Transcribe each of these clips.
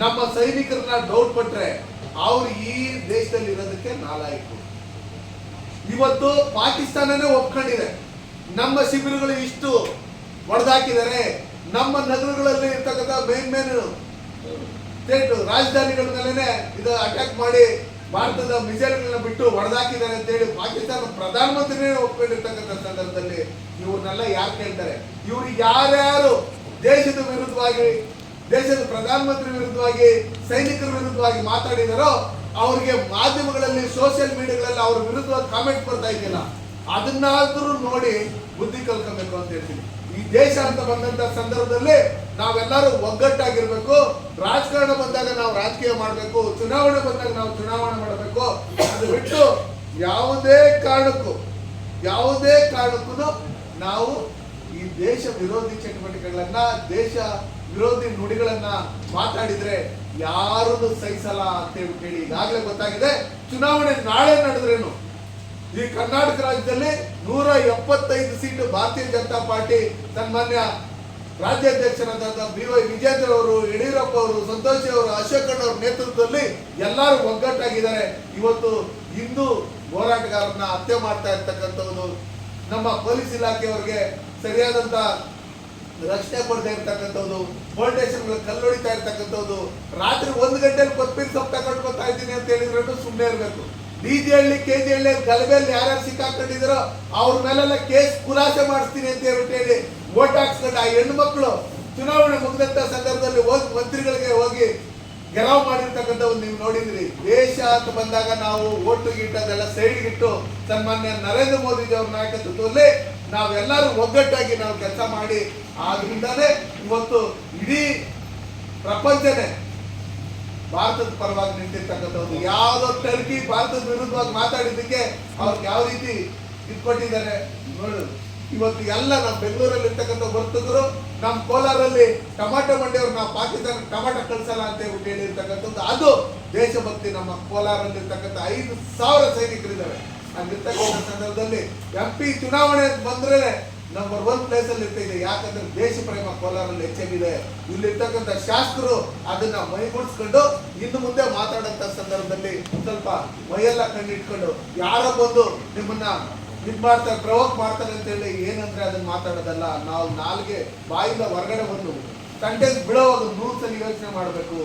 ನಮ್ಮ ಸೈನಿಕರನ್ನ ಡೌಟ್ ಪಟ್ರೆ ಅವ್ರು ಈ ದೇಶದಲ್ಲಿ ಇರೋದಕ್ಕೆ ನಾಲಾಯಕು. ಇವತ್ತು ಪಾಕಿಸ್ತಾನನೇ ಒಪ್ಕೊಂಡಿದೆ. ನಮ್ಮ ಶಿಬಿರಗಳು ಇಷ್ಟು ಒಡೆದಾಕಿದ್ದಾರೆ ನಮ್ಮ ನಗರಗಳಲ್ಲಿ ಇರ್ತಕ್ಕಂಥ ಮೇನ್ ಮೇನ್ ಸ್ಟೇಟ್ ರಾಜಧಾನಿಗಳ ಮೇಲೆನೆ ಇದು ಅಟ್ಯಾಕ್ ಮಾಡಿ ಭಾರತದ ಮಿಸೈಲ್ಗಳನ್ನ ಬಿಟ್ಟು ಒಡೆದಾಕಿದ್ದಾರೆ ಅಂತ ಹೇಳಿ ಪಾಕಿಸ್ತಾನ ಪ್ರಧಾನಮಂತ್ರಿನೇ ಒಪ್ಕೊಂಡಿರ್ತಕ್ಕಂಥ ಸಂದರ್ಭದಲ್ಲಿ ಇವ್ರನ್ನೆಲ್ಲ ಯಾರು ಕೇಳ್ತಾರೆ? ಇವ್ರು ಯಾರ್ಯಾರು ದೇಶದ ವಿರುದ್ಧವಾಗಿ ದೇಶದ ಪ್ರಧಾನಮಂತ್ರಿ ವಿರುದ್ಧವಾಗಿ, ಸೈನಿಕರ ವಿರುದ್ಧವಾಗಿ ಮಾತಾಡಿದಾರೋ, ಅವ್ರಿಗೆ ಮಾಧ್ಯಮಗಳಲ್ಲಿ ಸೋಷಿಯಲ್ ಮೀಡಿಯಾಗಳಲ್ಲಿ ಅವ್ರ ವಿರುದ್ಧ ಕಾಮೆಂಟ್ ಬರ್ತಾ ಇದೆಯಲ್ಲ, ಅದನ್ನಾದ್ರೂ ನೋಡಿ ಬುದ್ಧಿ ಕಲ್ಕೊಬೇಕು ಅಂತ ಹೇಳ್ತೀನಿ. ಈ ದೇಶ ಅಂತ ಬಂದಂತ ಸಂದರ್ಭದಲ್ಲಿ ನಾವೆಲ್ಲರೂ ಒಗ್ಗಟ್ಟಾಗಿರ್ಬೇಕು, ರಾಜಕಾರಣ ಬಂದಾಗ ನಾವು ರಾಜಕೀಯ ಮಾಡಬೇಕು, ಚುನಾವಣೆ ಬಂದಾಗ ನಾವು ಚುನಾವಣೆ ಮಾಡಬೇಕು, ಅದು ಬಿಟ್ಟು ಯಾವುದೇ ಕಾರಣಕ್ಕೂ ಯಾವುದೇ ಕಾರಣಕ್ಕೂ ನಾವು ಈ ದೇಶ ವಿರೋಧಿ ಚಟುವಟಿಕೆಗಳನ್ನ ದೇಶ ವಿರೋಧಿ ನುಡಿಗಳನ್ನ ಮಾತಾಡಿದ್ರೆ ಯಾರನ್ನು ಸಹಿಸಲ್ಲ ಅಂತ ಹೇಳಿ ಈಗಾಗಲೇ ಗೊತ್ತಾಗಿದೆ. ಚುನಾವಣೆ ನಾಳೆ ನಡೆದ್ರೇನು? ಈ ಕರ್ನಾಟಕ ರಾಜ್ಯದಲ್ಲಿ ನೂರ ಎಪ್ಪತ್ತೈದು ಸೀಟು ಭಾರತೀಯ ಜನತಾ ಪಾರ್ಟಿ ಸನ್ಮಾನ್ಯ ರಾಜ್ಯಾಧ್ಯಕ್ಷರಾದ ಬಿ ವೈ ವಿಜೇಂದ್ರ ಅವರು, ಯಡಿಯೂರಪ್ಪ ಅವರು, ಸಂತೋಷ್ ಅವರು, ಅಶೋಕ್ ಅವರ ನೇತೃತ್ವದಲ್ಲಿ ಎಲ್ಲರೂ ಒಗ್ಗಟ್ಟಾಗಿದ್ದಾರೆ. ಇವತ್ತು ಹಿಂದೂ ಹೋರಾಟಗಾರರನ್ನ ಹತ್ಯೆ ಮಾಡ್ತಾ ಇರ್ತಕ್ಕಂಥದ್ದು ನಮ್ಮ ಪೊಲೀಸ್ ಇಲಾಖೆಯವರಿಗೆ ಸರಿಯಾದಂತ ರಕ್ಷಣೆ ಕೊಡದೆ ಇರ್ತಕ್ಕಂಥದ್ದು ಫೌಂಡೇಶನ್ಗಳು ಕಲ್ಲೊಡಿತಾ ಇರ್ತಕ್ಕಂಥದ್ದು ರಾತ್ರಿ ಒಂದು ಗಂಟೆಲಿ ಕೊತ್ಮೀರಿ ಸೊಪ್ಪು ತಗೊಂಡು ಇದ್ದೀನಿ ಅಂತ ಹೇಳಿದ್ರು ಸುಮ್ಮನೆ ಇರಬೇಕು. D J Halli K G Halli ಗಲಭೆಯಲ್ಲಿ ಯಾರ್ಯಾರು ಸಿಕ್ಕಾಕೊಂಡಿದ್ದೀರೋ ಅವ್ರ ಮೇಲೆಲ್ಲ ಕೇಸ್ ಖುಲಾಸೆ ಮಾಡಿಸ್ತೀನಿ ಅಂತ ಹೇಳ್ಬಿಟ್ಟು ಹೇಳಿ ಓಟ್ ಹಾಕ್ಸ್ಕೊಂಡು ಆ ಹೆಣ್ಣು ಮಕ್ಕಳು ಚುನಾವಣೆ ಮುಗಿದಂತ ಸಂದರ್ಭದಲ್ಲಿ ಹೋಗಿ ಮಂತ್ರಿಗಳಿಗೆ ಹೋಗಿ ಗೆಲವು ಮಾಡಿರ್ತಕ್ಕಂಥ ಒಂದು ನೀವು ನೋಡಿದ್ರಿ ದೇಶ ಅಂತ ಬಂದಾಗ ನಾವು ಓಟು ಗೀಟದೆಲ್ಲ ಸೈಡ್ಗಿಟ್ಟು ಸನ್ಮಾನ್ಯ ನರೇಂದ್ರ ಮೋದಿಜಿ ಅವ್ರ ನಾಯಕತ್ವದಲ್ಲಿ ನಾವೆಲ್ಲರೂ ಒಗ್ಗಟ್ಟಾಗಿ ನಾವು ಕೆಲಸ ಮಾಡಿ ಆದ್ರಿಂದಲೇ ಇವತ್ತು ಇಡೀ ಪ್ರಪಂಚನೇ ಭಾರತದ ಪರವಾಗಿ ನಿಂತಿರ್ತಕ್ಕಂಥವ್ರು ಯಾವುದೋ ಟರ್ಕಿ ಭಾರತದ ವಿರುದ್ಧವಾಗಿ ಮಾತಾಡಿದ್ದಕ್ಕೆ ಅವ್ರಿಗೆ ಯಾವ ರೀತಿ ಇದು ಕೊಟ್ಟಿದ್ದಾರೆ ನೋಡು. ಇವತ್ತು ಎಲ್ಲ ನಮ್ಮ ಬೆಂಗಳೂರಲ್ಲಿ ಇರ್ತಕ್ಕಂಥ ವರ್ತಕರು, ನಮ್ಮ ಕೋಲಾರಲ್ಲಿ ಟೊಮಾಟೊ ಮಂಡಿಯವ್ರು ನಾವು ಪಾಕಿಸ್ತಾನ ಟೊಮಾಟೊ ಕಳಿಸಲ್ಲ ಅಂತ ಹೇಳ್ಬಿಟ್ಟು ಹೇಳಿರ್ತಕ್ಕಂಥದ್ದು. ಅದು ದೇಶಭಕ್ತಿ ನಮ್ಮ ಕೋಲಾರಲ್ಲಿ ಇರ್ತಕ್ಕಂಥ ಐದು ಸಾವಿರ ಸೈನಿಕರಿದ್ದಾರೆ ಹಂಗಿರ್ತಕ್ಕಂಥ ಸಂದರ್ಭದಲ್ಲಿ ಎಂ ಪಿ ಚುನಾವಣೆ ಬಂದ್ರೆ ನಂಬರ್ ಒನ್ ಪ್ಲೇಸ್ ಅಲ್ಲಿ ಯಾಕಂದ್ರೆ ದೇಶ ಪ್ರೇಮ ಕೋಲಾರಲ್ಲಿ ಹೆಚ್ಚಾಗಿದೆ ಇಲ್ಲಿರ್ತಕ್ಕಂಥ ಶಾಸಕರು ಅದನ್ನ ಮೈಗೂಡಿಸ್ಕೊಂಡು ಇನ್ನು ಮುಂದೆ ಮಾತಾಡಂತ ಸಂದರ್ಭದಲ್ಲಿ ಸ್ವಲ್ಪ ಮೈಯೆಲ್ಲ ಕಣ್ಣಿಟ್ಕೊಂಡು ಯಾರೋ ಬಂದು ನಿಮ್ಮನ್ನ ಇದು ಮಾಡ್ತಾರೆ ಪ್ರವೋಕ್ ಮಾಡ್ತಾರೆ ಅಂತ ಹೇಳಿ ಏನಂದ್ರೆ ಅದನ್ನ ಮಾತಾಡೋದಲ್ಲ. ನಾವು ನಾಲ್ಗೆ ಬಾಯಿಂದ ಹೊರಗಡೆ ಬಂದು ಸೆಂಟೆನ್ಸ್ ಬಿಡೋವಾಗ ನೂರು ಸಲ ಯೋಚನೆ ಮಾಡಬೇಕು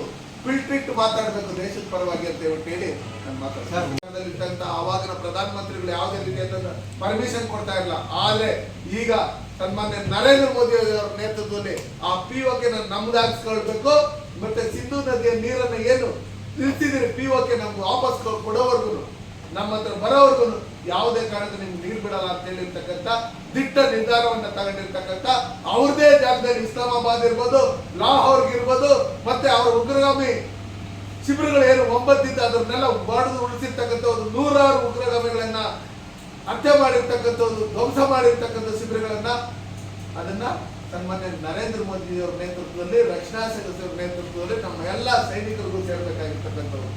ಫಿಲ್ಟ್ರಿಟ್ ಮಾತಾಡಬೇಕು ದೇಶದ ಪರವಾಗಿ ಅಂತ ಹೇಳಿ ನಾನು ಮಾತಾಡ್ತಾರೆ ಅವಾಗಿನ ಪ್ರಧಾನಮಂತ್ರಿಗಳು ಯಾವುದೇ ರೀತಿಯಾದ ಪರ್ಮಿಷನ್ ಕೊಡ್ತಾ ಇಲ್ಲ ಆದ್ರೆ ಈಗ ಸನ್ಮಾನ್ಯ ನರೇಂದ್ರ ಮೋದಿ ಅವರ ನೇತೃತ್ವದಲ್ಲಿ ಆ ಪಿ ಓಕೆ ನಮ್ದು ಹಾಕ್ಸ್ಕೊಳ್ಬೇಕು, ಮತ್ತೆ ಸಿಂಧು ನದಿಯ ನೀರನ್ನ ಏನು ತಿಳಿಸಿದ್ರೆ ಪಿ ಓಕೆ ನಮ್ಗೆ ವಾಪಸ್ ಕೊಡೋವರ್ಗು ನಮ್ಮ ಹತ್ರ ಬರೋವರ್ಗು ಯಾವುದೇ ಕಾರಣಕ್ಕೂ ನಿಮ್ಗೆ ನೀರು ಬಿಡಲ್ಲ ಅಂತ ಹೇಳಿರ್ತಕ್ಕಂಥ ದಿಟ್ಟ ನಿರ್ಧಾರವನ್ನ ತಗೊಂಡಿರ್ತಕ್ಕಂಥ ಅವ್ರದೇ ಜಾಗದಲ್ಲಿ ಇಸ್ಲಾಮಾಬಾದ್ ಇರ್ಬೋದು ಲಾಹೋರ್ ಇರ್ಬೋದು, ಮತ್ತೆ ಅವ್ರ ಉಗ್ರಗಾಮಿ ಶಿಬಿರಗಳು ಏನು ಒಂಬತ್ತಿದ್ದ ಅದನ್ನೆಲ್ಲ ಬಡಿದು ಉಳಿಸಿರ್ತಕ್ಕಂಥ ಒಂದು ನೂರಾರು ಉಗ್ರಗಾಮಿಗಳನ್ನ ಹತ್ಯೆ ಮಾಡಿರ್ತಕ್ಕಂಥದ್ದು ಧ್ವಂಸ ಮಾಡಿರ್ತಕ್ಕಂಥ ಶಿಬಿರಗಳನ್ನ ಅದನ್ನ ಸನ್ಮಾನ್ಯ ನರೇಂದ್ರ ಮೋದಿ ಅವರ ನೇತೃತ್ವದಲ್ಲಿ, ರಕ್ಷಣಾ ಸದಸ್ಯರ ನೇತೃತ್ವದಲ್ಲಿ ನಮ್ಮ ಎಲ್ಲ ಸೈನಿಕರಿಗೂ ಸೇರ್ಬೇಕಾಗಿರ್ತಕ್ಕಂಥವ್ರು.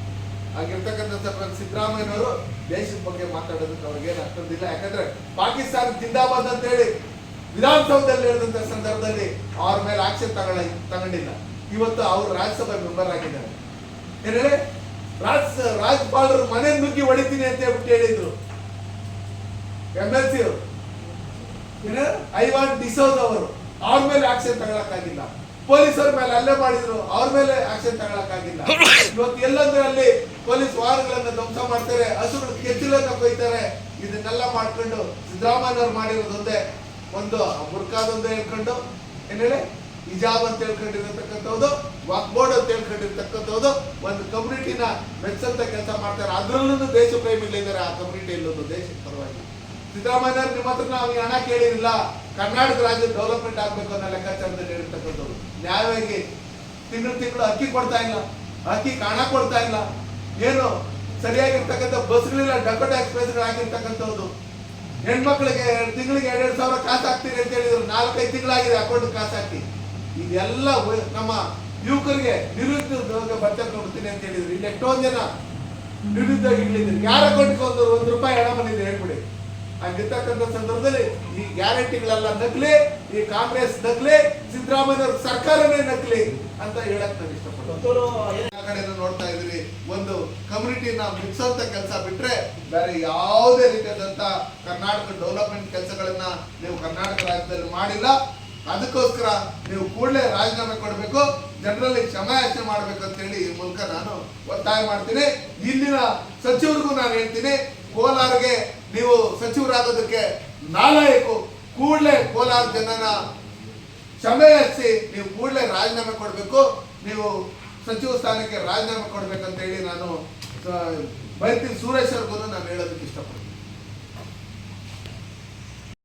ಆಗಿರ್ತಕ್ಕಂಥ ಸಿದ್ದರಾಮಯ್ಯನವರು ದೇಶದ ಬಗ್ಗೆ ಮಾತಾಡೋದಕ್ಕೆ ಅವ್ರಿಗೆ ಏನು ಅಷ್ಟೊಂದಿಲ್ಲ ಯಾಕಂದ್ರೆ ಪಾಕಿಸ್ತಾನ ಜಿಂದಾಬಾದ್ ಅಂತ ಹೇಳಿ ವಿಧಾನಸೌಧದಲ್ಲಿ ಹೇಳಿದಂತ ಸಂದರ್ಭದಲ್ಲಿ ಅವ್ರ ಮೇಲೆ ಆಕ್ಷನ್ ತಗೊಳ್ಳ ತಗೊಂಡಿಲ್ಲ. ಇವತ್ತು ಅವರು ರಾಜ್ಯಸಭೆ ಮೆಂಬರ್ ಆಗಿದ್ದಾರೆ. ಏನೇಳಿ ರಾಜ್ ರಾಜ್ಯಪಾಲರು ಮನೆ ನುಗ್ಗಿ ಹೊಡಿತೀನಿ ಅಂತ ಹೇಳ್ಬಿಟ್ಟು ಹೇಳಿದ್ರು. M L C Ivan D'Souza ಅವರು. ಅವ್ರ ಮೇಲೆ ಆಕ್ಷನ್ ತಗೊಳಕ್ಕಾಗಿಲ್ಲ. ಪೊಲೀಸರ ಮೇಲೆ ಅಲ್ಲೇ ಮಾಡಿದ್ರು. ಅವ್ರ ಮೇಲೆ ಆಕ್ಷನ್ ತಗೊಳಕ್ಕಾಗಿಲ್ಲ. ಇವತ್ತು ಎಲ್ಲಂದ್ರೆ ಅಲ್ಲಿ ಪೊಲೀಸ್ ವಾಹನಗಳನ್ನ ಧ್ವಂಸ ಮಾಡ್ತಾರೆ, ಹಸುಗಳು ಕೆಚ್ಚಲನ್ನ ಕೊಯ್ತಾರೆ. ಇದನ್ನೆಲ್ಲ ಮಾಡ್ಕೊಂಡು ಸಿದ್ದರಾಮಯ್ಯವ್ರು ಮಾಡಿರೋದೊಂದೇ ಒಂದು. ಬುರ್ಕಾದೊಂದು ಹೇಳ್ಕೊಂಡು ಏನ್ ಹೇಳಿ ಹಿಜಾಬ್ ಅಂತ ಹೇಳ್ಕೊಂಡಿರತಕ್ಕಂಥದ್ದು ಹೇಳ್ಕೊಂಡಿರ್ತಕ್ಕಂಥದ್ದು ಒಂದು ಕಮ್ಯುನಿಟಿನ ಮೆಚ್ಚಂತ ಕೆಲಸ ಮಾಡ್ತಾರೆ. ಅದರಲ್ಲೂ ದೇಶ ಪ್ರೇಮಿಗಳಿದ್ದಾರೆ ಆ ಕಮ್ಯುನಿಟಿಯಲ್ಲಿ ದೇಶದ ಪರವಾಗಿ ಸಿದ್ದರಾಮಯ್ಯ ನಿಮ್ಮ ಹತ್ರ ನಾವು ಹಣ ಕೇಳಿರಲಿಲ್ಲ ಕರ್ನಾಟಕ ರಾಜ್ಯ ಡೆವಲಪ್ಮೆಂಟ್ ಆಗ್ಬೇಕು ಅನ್ನೋ ಲೆಕ್ಕಾಚಾರದಲ್ಲಿ ಹೇಳಿರ್ತಕ್ಕಂಥದ್ದು ನ್ಯಾಯವಾಗಿ ತಿಂಗಳು ತಿಂಗಳು ಅಕ್ಕಿ ಕೊಡ್ತಾ ಇಲ್ಲ, ಅಕ್ಕಿ ಕಾಣ ಕೊಡ್ತಾ ಇಲ್ಲ. ಏನು ಸರಿಯಾಗಿರ್ತಕ್ಕಂಥ ಬಸ್ಗಳಿಲ್ಲ ಡಕೋಟ ಎಕ್ಸ್ಪ್ರೆಸ್ಗಳು ಆಗಿರ್ತಕ್ಕಂಥದ್ದು ಹೆಣ್ಮಕ್ಳಿಗೆ ತಿಂಗಳಿಗೆ ಎರಡೆರಡು ಸಾವಿರ ಕಾಸು ಹಾಕ್ತೀರಿ ಅಂತ ಹೇಳಿದ್ರು. ನಾಲ್ಕೈದು ತಿಂಗಳಾಗಿದೆ ಅಕೌಂಟ್ ಕಾಸು ಹಾಕಿ. ಇದೆಲ್ಲ ನಮ್ಮ ಯುವಕರಿಗೆ ನಿರುದ್ಯೋಗ ಭತ್ತೆ ಕೊಡ್ತೀನಿ ಅಂತ ಹೇಳಿದ್ರು. ಇಲ್ಲಿ ಎಷ್ಟೊಂದು ಜನ ನಿರುದ್ಯೋಗಿಗಳಿದ್ರು ಯಾರ ಕೊಟ್ಟು ಒಂದು ಒಂದು ರೂಪಾಯಿ ಹಣ ಬಂದಿದೆ ಹೇಳ್ಬಿಡಿ. ಹಂಗಿರ್ತಕ್ಕಂಥ ಸಂದರ್ಭದಲ್ಲಿ ಈ ಗ್ಯಾರಂಟಿಗಳೆಲ್ಲ ನಕಲಿ ಈ ಕಾಂಗ್ರೆಸ್ ನಕಲಿ ಸಿದ್ದರಾಮಯ್ಯ ಸರ್ಕಾರನೇ ನಕಲಿ ಅಂತ ಹೇಳಕ್ ನಾನು ಇಷ್ಟಪಡ್ತೀನಿ ನೋಡ್ತಾ ಇದ್ರಿ ಒಂದು ಕಮ್ಯುನಿಟಿನ ಮುಗಿಸೋಂತ ಕೆಲಸ ಬಿಟ್ರೆ ಬೇರೆ ಯಾವುದೇ ರೀತಿಯಾದಂತ ಕರ್ನಾಟಕ ಡೆವಲಪ್ಮೆಂಟ್ ಕೆಲಸಗಳನ್ನ ನೀವು ಕರ್ನಾಟಕ ರಾಜ್ಯದಲ್ಲಿ ಮಾಡಿಲ್ಲ. ಅದಕ್ಕೋಸ್ಕರ ನೀವು ಕೂಡಲೇ ರಾಜೀನಾಮೆ ಕೊಡಬೇಕು, ಜನರಲ್ಲಿ ಕ್ಷಮಾಯಾಚನೆ ಮಾಡಬೇಕು ಅಂತ ಹೇಳಿ ಈ ಮೂಲಕ ನಾನು ಒತ್ತಾಯ ಮಾಡ್ತೀನಿ. ಇಲ್ಲಿನ ಸಚಿವರಿಗೂ ನಾನು ಹೇಳ್ತೀನಿ, ಕೋಲಾರ್ಗೆ ನೀವು ಸಚಿವರಾಗೋದಕ್ಕೆ ನಾಲಾಯಕು ಕೂಡಲೇ ಕೋಲಾರ ಜನನ ಕ್ಷಮೆ ನೀವು ಕೂಡಲೇ ರಾಜೀನಾಮೆ ಕೊಡಬೇಕು. ನೀವು ಸಚಿವ ಸ್ಥಾನಕ್ಕೆ ರಾಜೀನಾಮೆ ಕೊಡ್ಬೇಕಂತ ಹೇಳಿ ನಾನು ಬೈತಿ ಸುರೇಶ್ ಅವ್ರಿಗೂ ನಾನು ಹೇಳೋದಕ್ಕೆ ಇಷ್ಟಪಡ್ತೀನಿ.